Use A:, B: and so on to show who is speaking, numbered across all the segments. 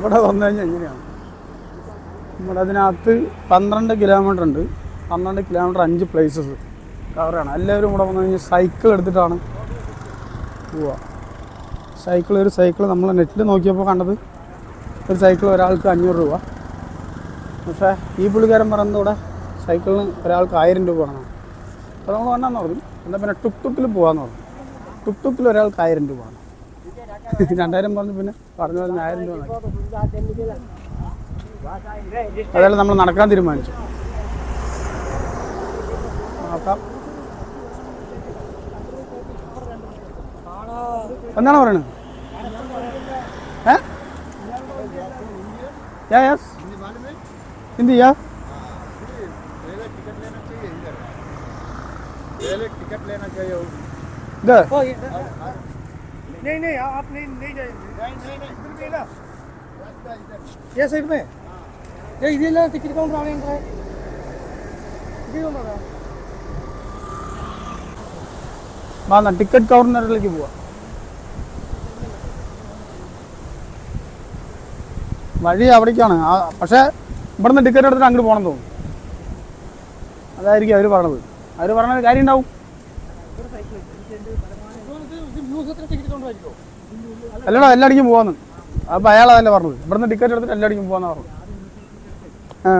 A: ഇവിടെ വന്നു കഴിഞ്ഞാൽ എങ്ങനെയാണ്? നമ്മുടെ അതിനകത്ത് പന്ത്രണ്ട് കിലോമീറ്റർ ഉണ്ട്. പന്ത്രണ്ട് കിലോമീറ്റർ അഞ്ച് പ്ലേസസ് കവറാണ് എല്ലാവരും ഇവിടെ വന്നു കഴിഞ്ഞാൽ സൈക്കിൾ എടുത്തിട്ടാണ് പോവുക. സൈക്കിൾ ഒരു സൈക്കിൾ നമ്മൾ നെറ്റിൽ നോക്കിയപ്പോൾ കണ്ടത് ഒരു സൈക്കിൾ ഒരാൾക്ക് അഞ്ഞൂറ് രൂപ. പക്ഷേ ഈ പുള്ളിക്കാരൻ പറയുന്നത് ഇവിടെ സൈക്കിളിന് ഒരാൾക്ക് ആയിരം രൂപ വേണം. അപ്പോൾ നമ്മൾ വേണ്ടെന്ന് പറഞ്ഞു. എന്നാൽ പിന്നെ ടുക്ക് ടുക്കിൽ പോകാമെന്ന് പറഞ്ഞു. ടുക്ക് ടുക്കിൽ ഒരാൾക്ക് ആയിരം രൂപ വേണം. രണ്ടായിരം പറഞ്ഞു പിന്നെ പറഞ്ഞു പറഞ്ഞ് ആയിരം രൂപ വാങ്ങി. അതായത് നമ്മൾ നടക്കാൻ തീരുമാനിച്ചു നോക്കാം എന്താണ് പറയുന്നത് ഏ yeah yes Hindi yeah
B: ticket लेना चाहिए
A: ഇത്
C: नहीं नहीं आप नहीं नहीं जाएंगे इधर भी है ना ये साइड में ये इधर ना टिकट काउंटर आने का है इधर काउंटर है
A: വാ ടിക്കറ്റ് കൗണ്ടറിലേക്ക് പോവാം വഴി അവിടേക്കാണ് ആ പക്ഷേ ഇവിടുന്ന് ടിക്കറ്റ് എടുത്തിട്ട് അങ്ങോട്ട് പോകണം തോന്നുന്നു അതായിരിക്കും അവർ പറഞ്ഞത് അവർ പറഞ്ഞത് കാര്യം ഉണ്ടാവും അല്ലടാ എല്ലാടിക്കും പോവാന്ന്. അപ്പൊ അയാൾ തന്നെ പറഞ്ഞത്. ഇവിടുന്ന് ടിക്കറ്റ് എടുത്തിട്ട് എല്ലാടിക്കും പോവാന്ന് പറഞ്ഞു ആ.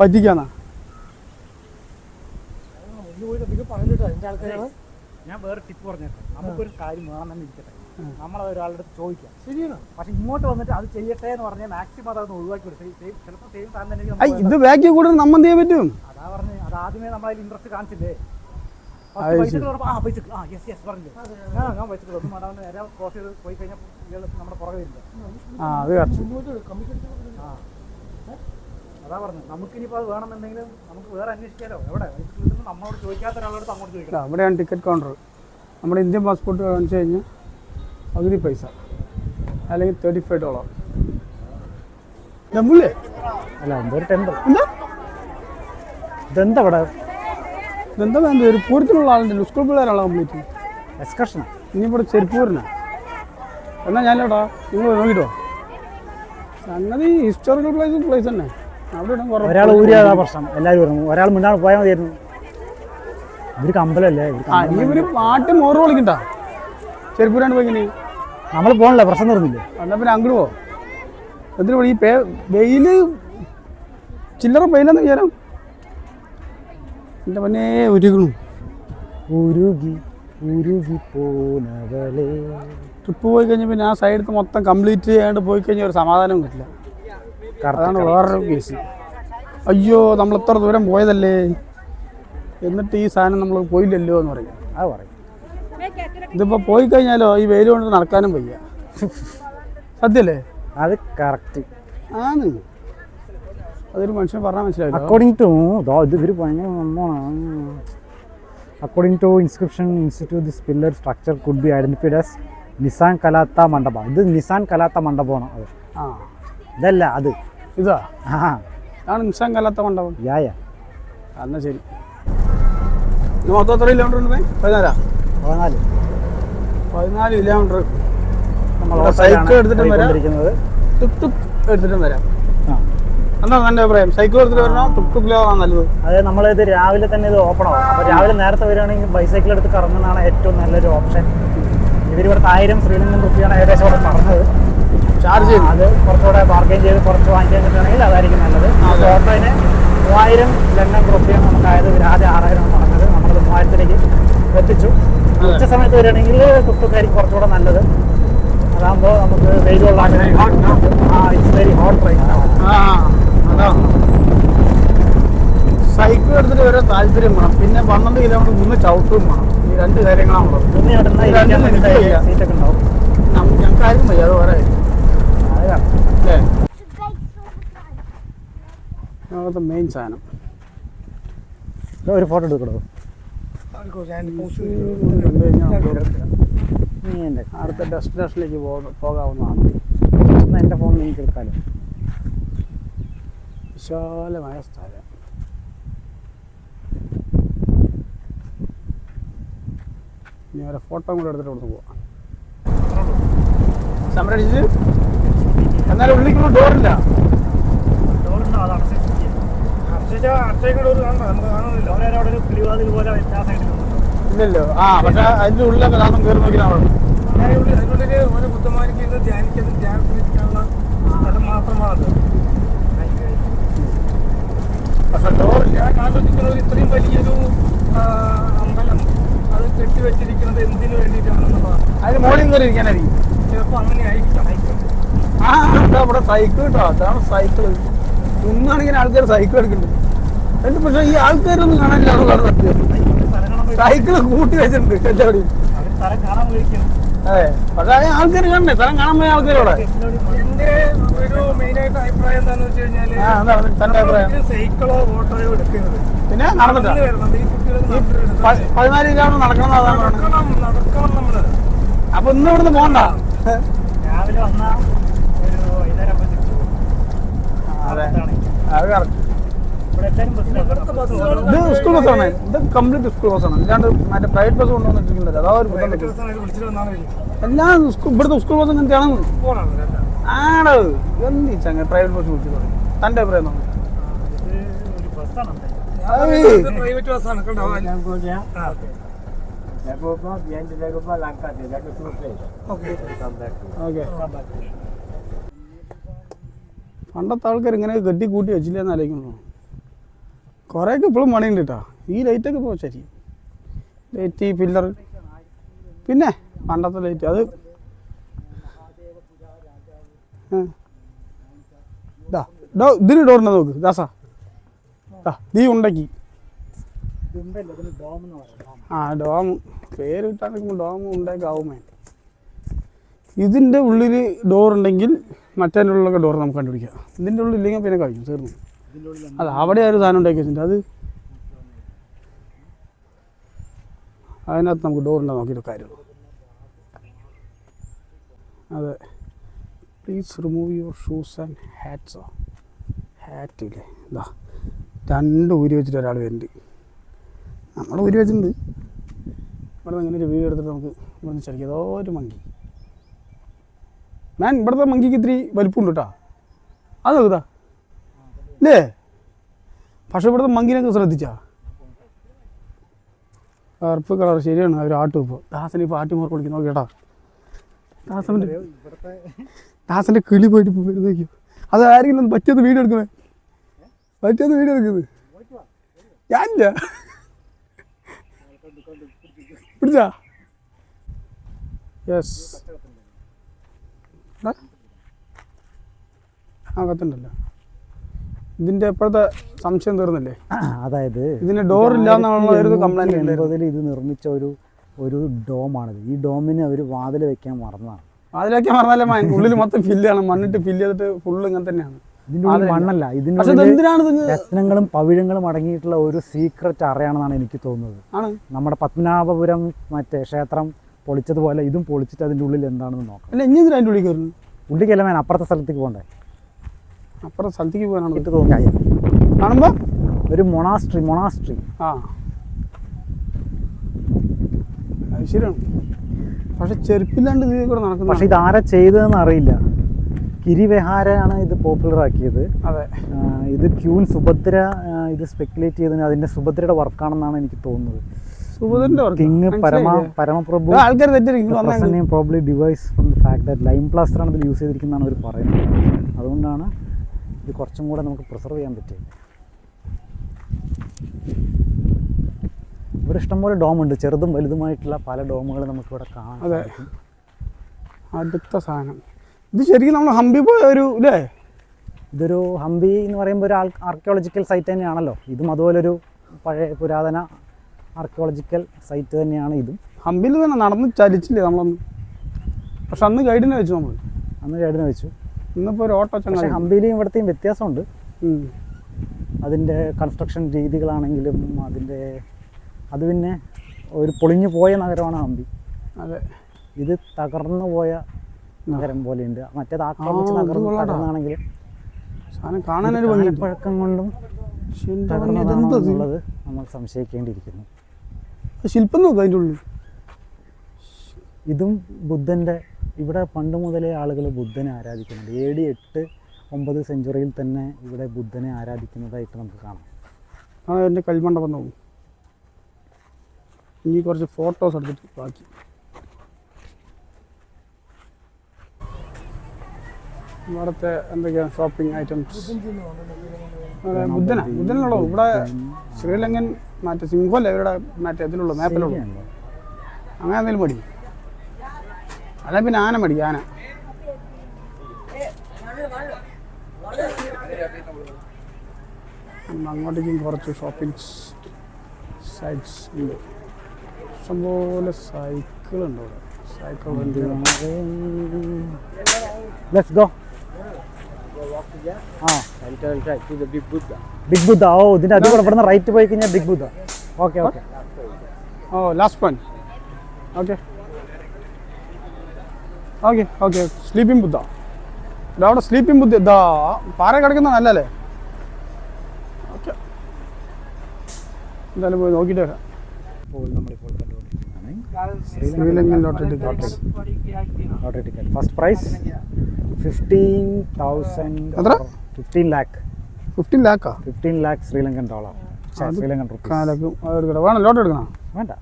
A: പറ്റിക്കാന്നാ?
B: ഞാൻ വേറെ ടിപ്പ് പറഞ്ഞേക്കാം. നമുക്കൊരു കാര്യം വേണം തന്നെ ഇരിക്കട്ടെ. നമ്മളത് ഒരാളുടെ അടുത്ത് ചോദിക്കാം.
C: ശരിയാണ്.
B: പക്ഷെ ഇങ്ങോട്ട് വന്നിട്ട് അത് ചെയ്യട്ടെ എന്ന് പറഞ്ഞാൽ മാക്സിമം അതൊന്ന് ഒഴിവാക്കി ചിലപ്പോൾ സെയിം സാധനം തന്നെ
A: ഇത് ബാക്കി കൂടുതൽ നമ്മൾ എന്ത് ചെയ്യാൻ പറ്റും?
B: അതാ പറഞ്ഞ് അത് ആദ്യമേ നമ്മളതിൽ ഇൻട്രസ്റ്റ് കാണിച്ചില്ലേ? ആ ബൈസിക്കിൾ ആ യെസ് യെസ് ഞാൻ ബൈസിക്കിൾ ഒന്നും വേണ്ടാന്ന് നേരെ ക്രോസ് ചെയ്ത് പോയി കഴിഞ്ഞാൽ നമ്മുടെ പുറകെ വരില്ല.
A: ആ അത്
B: അതാ പറഞ്ഞു. അത് വേണമെന്നുണ്ടെങ്കിൽ നമുക്ക് വേറെ അന്വേഷിക്കാലോ? എവിടെ? നമ്മളോട് ചോദിക്കാത്ത ഒരാളോട് അങ്ങോട്ട്
A: അവിടെയാണ് ടിക്കറ്റ് കൗണ്ടർ നമ്മുടെ ഇന്ത്യൻ പാസ്പോർട്ട് കാണിച്ചു കഴിഞ്ഞാൽ പകുതി പൈസ. അല്ലെങ്കിൽ തേർട്ടി ഫൈവ് ഡോളർ മുല്ലേ
B: അല്ല എന്തൊരു ടെമ്പർ.
A: എന്താ?
B: ഇതെന്താ ഇവിടെ
A: ഇതെന്താ വേണ്ട ഒരു പൂരത്തിലുള്ള ആളുണ്ടല്ലോ സ്കൂൾ പിള്ളേരാളോ കംപ്ലീറ്റ്
B: ഇനി
A: ഇനിയിപ്പോൾ ചെരുപ്പൂരിനാ. എന്നാ ഞാനില്ലടാ നിങ്ങൾ നോക്കിട്ടോ. സംഗതി ഹിസ്റ്റോറിക്കൽ പ്ലേസ് പ്ലേസ് തന്നെ. അവിടെ
B: ഒരാൾ ഊരിയതാ പ്രശ്നം. എല്ലാവരും പറഞ്ഞു ഒരാൾ മിണ്ടാണ് പോയാൽ മതിയായിരുന്നു. ഇവർക്ക് അമ്പലമല്ലേ
A: ഒരു പാട്ട് മോറ് വിളിക്കണ്ട ചെരുപ്പൂരാണ്ട് പോയി
B: നമ്മൾ പോകണില്ല പ്രശ്നം തീർന്നില്ലേ?
A: എന്നാ പിന്നെ അങ്ങോട്ട് പോ. എന്തിനു ഈ പേ വെയിൽ ചില്ലറ വെയിലെന്ന് വിചാരം. എന്റെ പിന്നെ ഉരുകണു.
B: ഉരുകി ഉരുകി പോനവളെ
A: ട്രിപ്പ് പോയി കഴിഞ്ഞാൽ പിന്നെ ആ സൈഡത്ത് മൊത്തം കംപ്ലീറ്റ് ചെയ്യാണ്ട് പോയി കഴിഞ്ഞാൽ ഒരു സമാധാനം കിട്ടില്ല. അതാണ് വേറൊരു കേസ് അയ്യോ നമ്മൾ എത്ര ദൂരം പോയതല്ലേ? എന്നിട്ട് ഈ സാധനം നമ്മൾ പോയില്ലല്ലോ എന്ന് പറയും.
B: അത് പറയും.
A: ഇതിപ്പോൾ പോയി കഴിഞ്ഞാലോ ഈ വെയിൽ കൊണ്ട് നടക്കാനും വയ്യ. സത്യല്ലേ?
B: അത് കറക്റ്റ്
A: ആണ്. അതൊരു മനുഷ്യൻ പറഞ്ഞാൽ മനസ്സിലായില്ല
B: അക്കോർഡിംഗ് ടു ഇത് ഇവർ ഭയങ്കര സംഭവമാണ്. According to inscription institute this pillar structure could be identified as Nissan കലാത്ത മണ്ഡപം ഇത് നിസാൻ കലാത്ത മണ്ഡപമാണ് അത്.
A: ആ.
B: ഇതല്ല അത്.
A: ഇതാ?
B: ആ.
A: ആണ് നിസാൻ കലാത്ത മണ്ഡപം
B: യാ യാ.
A: ശരി. മൊത്തം എത്ര കിലോമീറ്റർ ഉണ്ട് പതിനാലാ?
B: പതിനാല്.
A: പതിനാല് കിലോമീറ്റർ
B: നമ്മൾ
A: സൈക്കിൾ എടുത്തിട്ടും വരാം. ടുക് ടുക് എടുത്തിട്ടും വരാം. എന്താ എന്റെ അഭിപ്രായം. സൈക്കിൾ എടുത്തിട്ട് വരണോ? ടുക് ടുക്കിലാണോ നല്ലത്.
B: അതായത് നമ്മളിത് രാവിലെ തന്നെ ഇത് ഓപ്പൺ ആവും. അപ്പോൾ രാവിലെ നേരത്തെ വരികയാണെങ്കിൽ ബൈസൈക്കിൾ എടുത്ത് കറങ്ങുന്നതാണ് ഏറ്റവും നല്ലൊരു ഓപ്ഷൻ ഇവർ ഇവിടുത്തെ ആയിരം ശ്രീലങ്കൻ റുപ്പിയാണ് ഏകദേശം അവിടെ പറഞ്ഞത്.
A: ചാർജ് ചെയ്യും
B: അത് കുറച്ചുകൂടെ ബാർഗെയിൻ ചെയ്ത് കുറച്ച് വാങ്ങിക്കാൻ കിട്ടുകയാണെങ്കിൽ അതായിരിക്കും നല്ലത്. ഓട്ടോയിന് മൂവായിരം ലണ്ടൻ റുപ്പിയാണ് നമുക്ക് ആയത് രാജ ആദ്യം ആറായിരം പറഞ്ഞത് നമ്മളത് മൂവായിരത്തിലേക്ക് എത്തിച്ചു. ഉച്ച സമയത്ത് വരികയാണെങ്കിൽ കുത്തുക്കാരിക്ക് കുറച്ചുകൂടെ നല്ലത്. അതാകുമ്പോൾ നമുക്ക് വെയിൽ കൊള്ളാൻ
A: സൈക്കിൾ എടുത്തിട്ട് വരെ താല്പര്യം വേണം. പിന്നെ പന്ത്രണ്ട് കിലോമീറ്റർ മൂന്ന് ചവിട്ടും വേണം. ഈ രണ്ട് കാര്യങ്ങളാണുള്ളത്
B: സീറ്റൊക്കെ ഉണ്ടാവും.
A: ഞങ്ങൾക്ക് ആരും വയ്യ അത് വേറെ അല്ലേ? മെയിൻ സാധനം.
B: ഒരു ഫോട്ടോ എടുക്കണോ? നീ എന്റെ
A: അടുത്ത ഡെസ്റ്റിനേഷനിലേക്ക് പോകാവുന്നതാണ്
B: എന്നാൽ എന്റെ ഫോൺ എനിക്ക് എടുക്കാലോ
A: വിശാലമായ സ്ഥലം ഇനി അവരെ ഫോട്ടോ കൂടെ എടുത്തിട്ട് കൊടുത്ത് പോവാം സംരക്ഷിച്ച് എന്നാലും ഉള്ളിക്കുള്ള ഡോറില്ല
D: ഡോറുണ്ടോ അത് അടച്ചിട്ടില്ല
A: ഇല്ലല്ലോ. ആ പക്ഷെ അതിന്റെ ഉള്ളിലൊക്കെ ദാസം കയറി
C: സ്ഥലം മാത്രമാണ്
A: പക്ഷെ
C: ഞാൻ ആലോചിക്കുന്ന ഒരു ഇത്രയും വലിയൊരു അമ്പലം അത് കെട്ടിവെച്ചിരിക്കുന്നത് എന്തിനു വേണ്ടിയിട്ടാണെന്നുള്ളതാണ്.
A: അതിന് മോളിൽ കയറി ഇരിക്കാനായിരിക്കും
C: ചിലപ്പോൾ അങ്ങനെ ആയിരിക്കും.
A: ആ ഇവിടെ സൈക്കിൾ കേട്ടോ അതാണ് സൈക്കിൾ. ഇന്നാണെങ്കിൽ ആൾക്കാർ സൈക്കിൾ എടുക്കുന്നുണ്ട് എന്നിട്ട് പക്ഷെ ഈ ആൾക്കാരൊന്നും കാണാനില്ല അതാണ് സത്യം
D: സ്ഥലം കാണാൻ പോയി
A: സൈക്കിൾ കൂട്ടി വെച്ചിട്ടുണ്ട് അതെ പക്ഷെ ആൾക്കാർ കാണണ്ടേ? സ്ഥലം കാണാൻ പോയ ആൾക്കാരോടെ
C: സൈക്കിളോ ഓട്ടോയോ
A: പിന്നെ നടന്നിട്ടാ. പതിനാല് കിലോമീറ്റർ നടക്കണം അതാണ് അപ്പൊ ഇന്ന് ഇവിടുന്ന് പോണ്ട.
D: രാവിലെ വന്ന ഒരു വൈകുന്നേരം ആകുമ്പോൾ
A: അതെ. അത് കറക്റ്റ് ഇത് സ്കൂൾ ബസ്സാണ് ഇത് കംപ്ലീറ്റ് സ്കൂൾ ബസ്സാണ് ഇല്ലാണ്ട് മറ്റേ പ്രൈവറ്റ് ബസ് കൊണ്ടുവന്നിട്ടില്ല അതാ ഒരു എല്ലാം സ്കൂൾ ഇവിടുത്തെ സ്കൂൾ ബസ് ഇങ്ങനത്തെയാണ്. ആണോ എന്ത് ചങ്ങ പ്രൈവറ്റ് ബസ് വിളിച്ചു തന്റെ അഭിപ്രായം
D: ബസ്സാണ്.
C: ഞാൻ പ്രൈവറ്റ് ബസ്സാണ് കണ്ടോ ആ, ആ. ഓക്കേ.
A: ഓക്കെ. പണ്ടത്തെ ആൾക്കാർ ഇങ്ങനെ കെട്ടി കൂട്ടി വെച്ചില്ല എന്ന് ആലോചിക്കുന്നു കുറേയൊക്കെ ഇപ്പോഴും പണിയുണ്ട് കേട്ടോ ഈ ലൈറ്റൊക്കെ ഇപ്പോൾ ശരി. ലൈറ്റ് ഈ പില്ലർ പിന്നെ പണ്ടത്തെ ലൈറ്റ് അത് ഡോ ഇതിന് ഡോറിനെ നോക്ക്. ദാസാ ദാ നീ ഉണ്ടാക്കി. ആ ഡോം. പേര് കിട്ടാണെങ്കിൽ ഡോം ഉണ്ടാക്കാവുമേ ഇതിന്റെ ഉള്ളിൽ ഡോർ ഉണ്ടെങ്കിൽ മറ്റേ ഉള്ളിലൊക്കെ ഡോർ നമുക്ക് കണ്ടുപിടിക്കാം. ഇതിന്റെ ഉള്ളിൽ ഇല്ലെങ്കിൽ പിന്നെ കഴിക്കും തീർന്നു. അത് അവിടെ ഒരു സാധനം ഉണ്ടാക്കി അത് അതിനകത്ത് നമുക്ക് ഡോർ ഉണ്ടോ നോക്കിയിട്ട് കാര്യമുള്ളൂ അതെ. Please remove your shoes and ഹാറ്റ്സോ hat ഇല്ലേ? ഇതാ രണ്ട് ഊരി വെച്ചിട്ട് ഒരാൾ വരുന്നുണ്ട്. നമ്മൾ ഊരി വെച്ചിട്ടുണ്ട്. ഇവിടെ ഇങ്ങനെ ഒരു വീട് എടുത്തിട്ട് നമുക്ക് ഇവിടെ നിന്ന് ഏതോ ഒരു മങ്കി. ഞാൻ ഇവിടുത്തെ മങ്കിക്ക് ഇത്തിരി വലിപ്പമുണ്ട് കേട്ടോ. അത് നോക്കുതാ അല്ലേ പക്ഷെ ഇവിടുത്തെ മങ്കിനൊക്കെ ശ്രദ്ധിച്ചാ. കറുപ്പ് കളർ ശരിയാണ് അവർ ആട്ടും ഇപ്പോൾ ദാസന് ഇപ്പോൾ ആട്ടി മോർക്ക് വിളിക്കുന്നു. കേട്ടാ.
D: ദാസന്റെ
A: ദാസന്റെ കിളി പോയിട്ട് ഇപ്പോൾ വരുന്നേക്കോ അത് ആരെങ്കിലും പറ്റിയത് വീഡിയോ എടുക്കുന്നത് പറ്റിയത് വീഡിയോ എടുക്കുന്നത് ഞാനില്ല. പിടിച്ചാ? യെസ് ആ കത്തുണ്ടല്ലോ ഇതിന്റെ ഇപ്പോഴത്തെ സംശയം തീർന്നില്ലേ?
B: അതായത്
A: ഇതിന് ഡോർ ഇല്ല എന്നുള്ള ഒരു കംപ്ലൈന്റ് ഉണ്ടായിരുന്നു
B: എൺപതിൽ ഇത് നിർമ്മിച്ച ഒരു ഒരു ഡോമാണിത്. ഈ ഡോമിന് അവർ വാതിൽ വെക്കാൻ മറന്നതാണ്.
A: വെക്കാൻ മറന്നല്ലേ ഉള്ളിൽ മൊത്തം ഫില്ലാണ് മണ്ണിട്ട് ഫില്ല് ചെയ്തിട്ട് ഫുള്ള് ഇങ്ങനെ തന്നെയാണ്.
B: ഇതിന്റെ മണ്ണല്ല. ഇതിന്റെ
A: പക്ഷെ ഇത്
B: ഉള്ളിൽ
A: എന്തിനാണ് ഇത്
B: രത്നങ്ങളും പവിഴങ്ങളും അടങ്ങിയിട്ടുള്ള ഒരു സീക്രട്ട് അറയാണെന്നാണ് എനിക്ക് തോന്നുന്നത്. നമ്മുടെ പത്മനാഭപുരം മറ്റേ ക്ഷേത്രം പൊളിച്ചതുപോലെ ഇതും പൊളിച്ചിട്ട് അതിന്റെ ഉള്ളിൽ എന്താണെന്ന് നോക്കാം
A: അല്ല ഇനി എന്തിനാ അതിന്റെ ഉള്ളിൽ കയറുന്നത്?
B: ഉള്ളിക്കല്ല വേണം അപ്പുറത്തെ സ്ഥലത്തേക്ക് പോകണ്ടേ?
A: അപ്പുറത്തെ സ്ഥലത്തേക്ക് പോകാനാണ്?
B: ഇട്ട് തോന്നി
A: കാണുമ്പോൾ
B: ഒരു മൊണാസ്ട്രി മൊണാസ്ട്രി.
A: ആ. ശരിയാണ്. പക്ഷെ ചെരുപ്പില്ലാണ്ട് ഇത് കൂടെ നടക്കുന്നു
B: പക്ഷെ ഇത് ആരാ ചെയ്തതെന്ന് അറിയില്ല. കിരിവിഹാരാണ് ഇത് പോപ്പുലർ ആക്കിയത്.
A: അതെ.
B: ഇത് ക്യൂൻ സുഭദ്ര ഇത് സ്പെക്കുലേറ്റ് ചെയ്തതിന് അതിന്റെ സുഭദ്രയുടെ വർക്കാണെന്നാണ് എനിക്ക് തോന്നുന്നത്.
A: Work
B: പരമ? പരമപ്രഭു
A: ആൾക്കാർ തെറ്റിരിക്കും
B: probably devise from the fact that lime plaster ആണ് ഇതിൽ യൂസ് ചെയ്തിരിക്കുന്നതാണ് അവർ പറയുന്നത്. അതുകൊണ്ടാണ് ഇത് കുറച്ചും കൂടെ നമുക്ക് പ്രിസർവ് ചെയ്യാൻ പറ്റിയത്. ഇവിടെ ഇഷ്ടംപോലെ ഉണ്ട്. ചെറുതും വലുതുമായിട്ടുള്ള പല ഡോമുകൾ നമുക്കിവിടെ കാണാം
A: അതെ. അടുത്ത സാധനം. ഇത് ശരിക്കും നമ്മൾ ഹംപി പോയ ഒരു ഇല്ലേ
B: ഇതൊരു ഹംപി എന്ന് പറയുമ്പോൾ ഒരു ആർക്കിയോളജിക്കൽ സൈറ്റ് തന്നെയാണല്ലോ. ഇതും അതുപോലൊരു പഴയ പുരാതന ആർക്കിയോളജിക്കൽ സൈറ്റ് തന്നെയാണ് ഇതും.
A: ഹമ്പിൽ തന്നെ നടന്ന് ചലിച്ചില്ലേ നമ്മളൊന്ന്? പക്ഷെ അന്ന് ഗൈഡിനെ വെച്ചു നമ്മൾ
B: അന്ന് ഗൈഡിനെ വെച്ചു.
A: ഇന്നിപ്പോൾ ഒരു ഓട്ടോ
B: പക്ഷേ ഹമ്പിയിലും ഇവിടത്തെയും വ്യത്യാസമുണ്ട്. അതിന്റെ കൺസ്ട്രക്ഷൻ രീതികളാണെങ്കിലും അതിന്റെ അത് പിന്നെ ഒരു പൊളിഞ്ഞു പോയ നഗരമാണ് ഹമ്പി
A: അതെ.
B: ഇത് തകർന്നു പോയ നഗരം പോലെയുണ്ട്. മറ്റേത് ആക്രമിച്ച് നഗരം. തകർന്നാണെങ്കിലും
A: കാണാനൊരു
B: പഴക്കം കൊണ്ടും തകർന്നതാണോ എന്നുള്ളത് നമ്മൾ സംശയിക്കേണ്ടിയിരിക്കുന്നു.
A: ശില്പം നോക്കുക അതിന്റെ ഉള്ളിൽ.
B: ഇതും ബുദ്ധന്റെ ഇവിടെ പണ്ട് മുതലേ ആളുകൾ ബുദ്ധനെ ആരാധിക്കുന്നുണ്ട്. ഏ ഡി എട്ട് ഒമ്പത് സെഞ്ചുറിയിൽ തന്നെ ഇവിടെ ബുദ്ധനെ ആരാധിക്കുന്നതായിട്ട് നമുക്ക് കാണാം.
A: ആ എന്റെ കൽമണ്ഡപം നോക്കും. ഇനി കുറച്ച് ഫോട്ടോസ് എടുത്തിട്ട് ബാക്കി. ഇവിടുത്തെ എന്തൊക്കെയാണ് ഷോപ്പിംഗ് ഐറ്റംസ് ബുദ്ധനാ. ബുദ്ധനുള്ളൂ. ഇവിടെ ശ്രീലങ്കൻ മറ്റേ സിംഹമല്ലേ ഇവരുടെ മറ്റേ ഇതിലുള്ളൂ മാപ്പിലുള്ളൂ. അങ്ങനെ എന്തെങ്കിലും മടി. അല്ല പിന്നെ ആന മടി ആന. അങ്ങോട്ടേക്കും കുറച്ച് ഷോപ്പിംഗ് സൈറ്റ്സ് ഉണ്ട്. ഇഷ്ടംപോലെ സൈക്കിളുണ്ട് ഇവിടെ. സൈക്കിൾ
B: ലെറ്റ്സ് ഗോ ആ. ബിഗ് ബുദ്ധ ഓ ഇതിന്റെ അതിൽ കൂടെ റൈറ്റ് പോയി കഴിഞ്ഞാൽ ബിഗ് ബുദ്ധ ഓക്കെ ഓക്കെ
A: ഓ last point okay okay okay sleeping Buddha അവിടെ സ്ലീപ്പിംഗ് ബുദ്ധ ഇതാ പാറ കിടക്കുന്ന നല്ലല്ലേ? ഓക്കെ എന്തായാലും പോയി നോക്കിയിട്ട്
B: ഇപ്പോൾ നമ്മളിപ്പോൾ
A: Sri Lankan lottery tickets
B: lottery ticket first prize fifteen thousand
A: എത്ര?
B: Fifteen lakh
A: fifteen ലാക്കാ
B: fifteen lakh Sri Lankan dollar Sri Lankan
A: കാലക്കും എടുക്കട്ടെ. വേണം ലോട്ടറി എടുക്കണം?
B: വേണ്ട.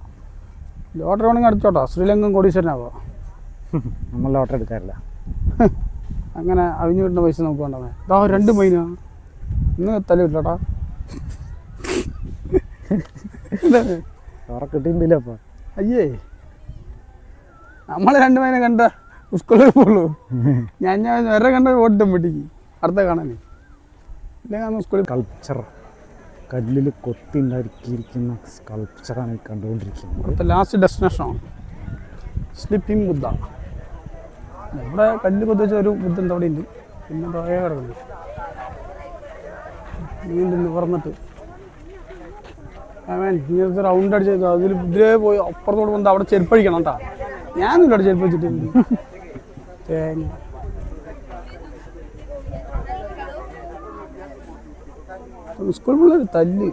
A: ലോട്ടറി വേണമെങ്കിൽ അടിച്ചോട്ടോ. ശ്രീലങ്കൻ കോടീശ്വരനാവോ?
B: നമ്മൾ ലോട്ടറി എടുക്കാറില്ല.
A: അങ്ങനെ അവിഞ്ഞു കിട്ടുന്ന പൈസ നമുക്ക് വേണ്ടതാ ഇതാ രണ്ട് മൈന. ഇന്ന് തല
B: വേറെ കിട്ടിയില്ല അപ്പോൾ
A: അയ്യേ. നമ്മളെ രണ്ടു മൈനെ കണ്ട സ്കൂളിൽ പോകുള്ളൂ ഞാൻ ഞാൻ വേറെ കണ്ട ഓട്ടം പിടിക്ക്. അടുത്ത കാണാനേ ഇല്ലെങ്കിൽ സ്കൂളിൽ
B: കൾച്ചർ കല്ലിൽ കൊത്തി ഉണ്ടാക്കിയിരിക്കുന്ന സ്കൾപ്ചറാണ് ഈ കണ്ടുകൊണ്ടിരിക്കുന്നത്.
A: ഇവിടുത്തെ ലാസ്റ്റ് ഡെസ്റ്റിനേഷനാണ് സ്ലിപ്പിംഗ് ബുദ്ധ നമ്മുടെ കല്ല് കൊത്തിച്ച ഒരു ബുദ്ധൻ അവിടെ ഉണ്ട്. പിന്നെ താഴെ കിടക്കുന്നു. വീണ്ടും നിവർന്നിട്ട്. ഇങ്ങനത്തെ റൗണ്ട് അടിച്ച് അതിൽ ഇതിലേ പോയി അപ്പുറത്തോട് വന്ന് അവിടെ ചെരുപ്പഴിക്കണം കേട്ടാ. ഞാനില്ല അവിടെ ചെരുപ്പ് വെച്ചിട്ട് തേങ്ങ സ്കൂൾ പിള്ളേർ തല്ല്.